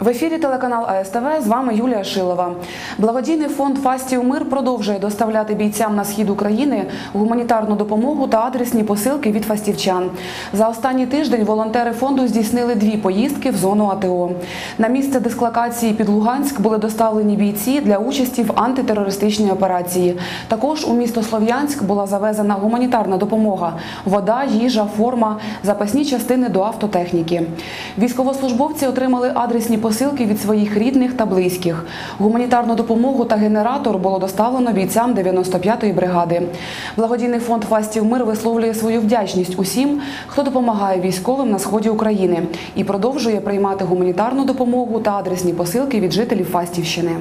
В ефірі телеканал АСТВ з вами Юлія Шилова. Благодійний фонд Фастів Мир продовжує доставляти бійцям на схід України гуманітарну допомогу та адресні посилки від фастівчан. За останній тиждень волонтери фонду здійснили дві поїздки в зону АТО. На місце дислокації під Луганськ були доставлені бійці для участі в антитерористичній операції. Також у місто Слов'янськ була завезена гуманітарна допомога: вода, їжа, форма, запасні частини до автотехніки. Військовослужбовці отримали адресні посилки від своїх рідних та близьких. Гуманітарну допомогу та генератор було доставлено бійцям 95-ї бригади. Благодійний фонд Фастів Мир висловлює свою вдячність усім, хто допомагає військовим на сході України і продовжує приймати гуманітарну допомогу та адресні посилки від жителів Фастівщини.